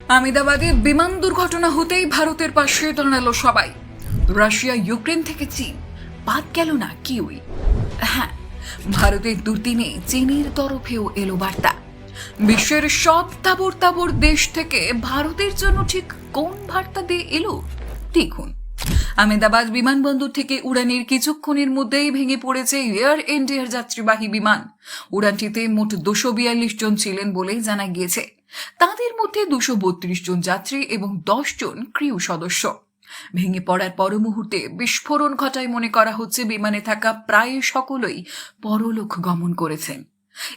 আমিদাবাদে বিমান দুর্ঘটনা হতেই ভারতের পাশে দাঁড়াল সবাই। রাশিয়া, ইউক্রেন থেকে চীন। বাদ গেল না কিউই। হ্যাঁ ভারতের দুর্দিনে চীনের তরফেও এলো বার্তা। বিশ্বের সব তাবর তাবর দেশ থেকে ভারতের জন্য ঠিক কোন বার্তা দিয়ে এলো? দেখুন। আমেদাবাদ বিমানবন্দর থেকে উড়ানের কিছুক্ষণের মধ্যেই ভেঙে পড়েছে এয়ার ইন্ডিয়ার যাত্রীবাহী বিমান। উড়ানটিতে মোট দুশো বিয়াল্লিশ জন ছিলেন বলেই জানা গিয়েছে। তাদের মধ্যে দুশো বত্রিশ জন যাত্রী এবং দশ জন ক্রিউ সদস্য। ভেঙে পড়ার পর মুহূর্তে বিস্ফোরণ ঘটায় মনে করা হচ্ছে বিমানে থাকা প্রায় সকলেই পরলোক গমন করেছেন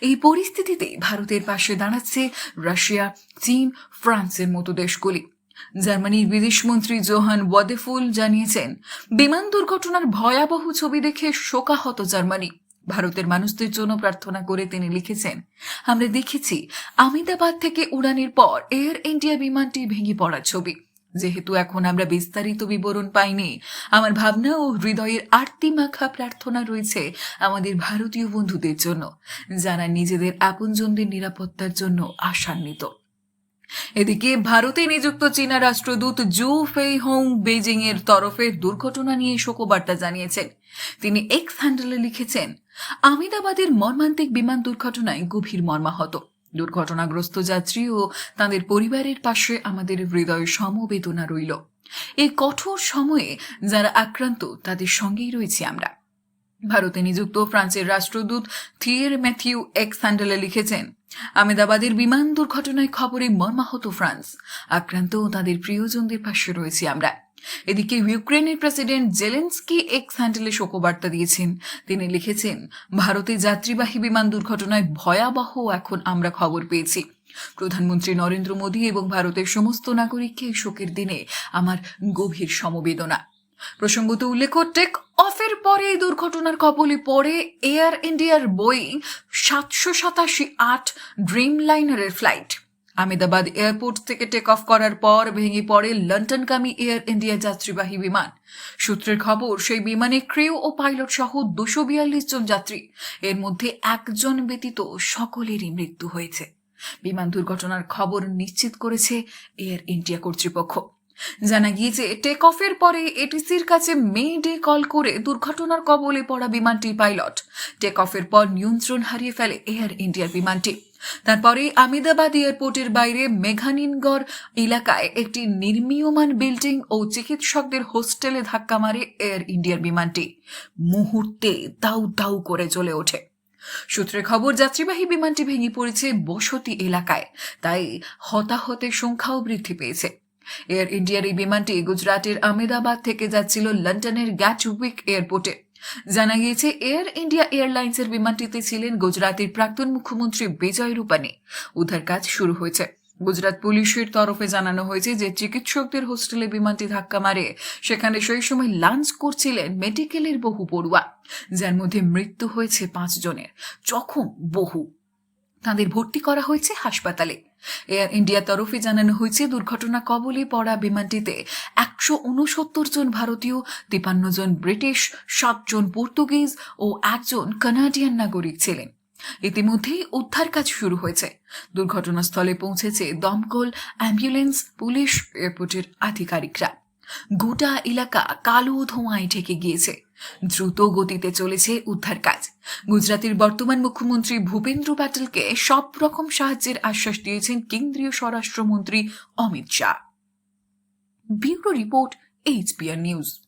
এই পরিস্থিতিতে ভারতের পাশে দাঁড়াচ্ছে রাশিয়া, চীন, ফ্রান্সের মতো দেশগুলি। জার্মানির বিদেশমন্ত্রী জোহান ওয়াদেফুল জানিয়েছেন, বিমান দুর্ঘটনার ভয়াবহ ছবি দেখে শোকাহত জার্মানি। ভারতের মানুষদের জন্য প্রার্থনা করে তিনি লিখেছেন, আমরা দেখেছি আহমেদাবাদ থেকে উড়ানের পর এয়ার ইন্ডিয়া বিমানটি ভেঙে পড়া ছবি। যেহেতু এখন আমরা বিস্তারিত বিবরণ পাইনি, আমার ভাবনা ও হৃদয়ের আরতি মাখা প্রার্থনা রয়েছে আমাদের ভারতীয় বন্ধুদের জন্য, যারা নিজেদের আপনজনদের নিরাপত্তার জন্য আশান্বিত। এদিকে ভারতে নিযুক্ত চীনা রাষ্ট্রদূত জু ফেই হোং বেজিং এর তরফে দুর্ঘটনা নিয়ে শোকবার্তা জানিয়েছেন। তিনি এক্স হ্যান্ডেলে লিখেছেন আহমেদাবাদের মর্মান্তিক বিমান দুর্ঘটনায় গভীর মর্মাহত। দুর্ঘটনাগ্রস্ত যাত্রী ও তাদের পরিবারের পাশে আমাদের হৃদয় সমবেদনা রইল। এই কঠোর সময়ে যারা আক্রান্ত, তাদের সঙ্গেই রয়েছি আমরা। ভারতে নিযুক্ত ফ্রান্সের রাষ্ট্রদূত থিয়ের ম্যাথিউ এক্স হ্যান্ডেলে লিখেছেন আহমেদাবাদের বিমান দুর্ঘটনায় খবরে মর্মাহত ফ্রান্স। আক্রান্ত ও তাদের প্রিয়জনদের পাশে রয়েছি আমরা। এদিকে ইউক্রেনের প্রেসিডেন্ট জেলেন্সকি এক্স হ্যান্ডেলে শোকবার্তা দিয়েছেন। তিনি লিখেছেন, ভারতে যাত্রীবাহী বিমান দুর্ঘটনায় ভয়াবহ এখন আমরা খবর পেয়েছি। প্রধানমন্ত্রী নরেন্দ্র মোদী এবং ভারতের সমস্ত নাগরিককে শোকের দিনে আমার গভীর সমবেদনা। প্রসঙ্গত উল্লেখ টেক পরে এই দুর্ঘটনার কবলে পড়ে এয়ার ইন্ডিয়ার বোয়িং সাতশো সাতাশি আট ড্রিম লাইনারের ফ্লাইট। আহমেদাবাদ এয়ারপোর্ট থেকে টেক অফ করার পর ভেঙে পড়ে লন্ডনগামী এয়ার ইন্ডিয়া যাত্রীবাহী বিমান। সূত্রের খবর, সেই বিমানে ক্রিউ ও পাইলট সহ দুশো বিয়াল্লিশ জন যাত্রী। এর মধ্যে একজন ব্যতীত সকলেরই মৃত্যু হয়েছে। বিমান দুর্ঘটনার খবর নিশ্চিত করেছে এয়ার ইন্ডিয়া কর্তৃপক্ষ। জানা গিয়েছে টেক অফের পরে এটিসির কাছে মে ডে কল করে দুর্ঘটনার কবলে পড়া বিমানটির পাইলট টেক অফের পর নিয়ন্ত্রণ হারিয়ে ফেলে এয়ার ইন্ডিয়ার বিমানটি। তারপরে আমিদাবাদ এয়ারপোর্টের বাইরে মেঘানিনগড় এলাকায় একটি নির্মীয়মান বিল্ডিং ও চিকিৎসকদের হোস্টেলে ধাক্কা মারে এয়ার ইন্ডিয়ার বিমানটি। মুহূর্তে দাউ দাউ করে জ্বলে ওঠে। সূত্রে খবর, যাত্রীবাহী বিমানটি ভেঙে পড়েছে বসতি এলাকায়, তাই হতাহতের সংখ্যাও বৃদ্ধি পেয়েছে। এয়ার ইন্ডিয়ার এই বিমানটি গুজরাটের আহমেদাবাদ থেকে যাচ্ছিল লন্ডনের গ্যাটউইক এয়ারপোর্টে। জানা গিয়েছে, এয়ার ইন্ডিয়া এয়ারলাইন্সের বিমানটিতে ছিলেন গুজরাতের প্রাক্তন মুখ্যমন্ত্রী বিজয় রূপানী। উদ্ধার কাজ শুরু হয়েছে। গুজরাট পুলিশের তরফে জানানো হয়েছে যে, চিকিৎসকদের হোস্টেলে বিমানটি ধাক্কা মারে। সেখানে সেই সময় লাঞ্চ করছিলেন মেডিকেলের বহু পড়ুয়া, যার মধ্যে মৃত্যু হয়েছে পাঁচ জনের। জখম বহু। তাদের ভর্তি করা হয়েছে হাসপাতালে। এয়ার ইন্ডিয়া তরফে জানানো হয়েছে, দুর্ঘটনা কবলে পড়া বিমানটিতে একশো উনসত্তর জন ভারতীয়, তিপান্ন জন ব্রিটিশ সাতজন পর্তুগিজ ও একজন কানাডিয়ান নাগরিক ছিলেন। ইতিমধ্যেই উদ্ধার কাজ শুরু হয়েছে। দুর্ঘটনাস্থলে পৌঁছেছে দমকল, অ্যাম্বুলেন্স, পুলিশ, এয়ারপোর্টের আধিকারিকরা। গোটা এলাকা কালো ধোঁয়ায় ঢেকে গিয়েছে। দ্রুত গতিতে চলেছে উদ্ধার কাজ। গুজরাতের বর্তমান মুখ্যমন্ত্রী ভূপেন্দ্র প্যাটেলকে সব রকম সাহায্যের আশ্বাস দিয়েছেন কেন্দ্রীয় স্বরাষ্ট্রমন্ত্রী Amit Shah. Bureau report HPR news.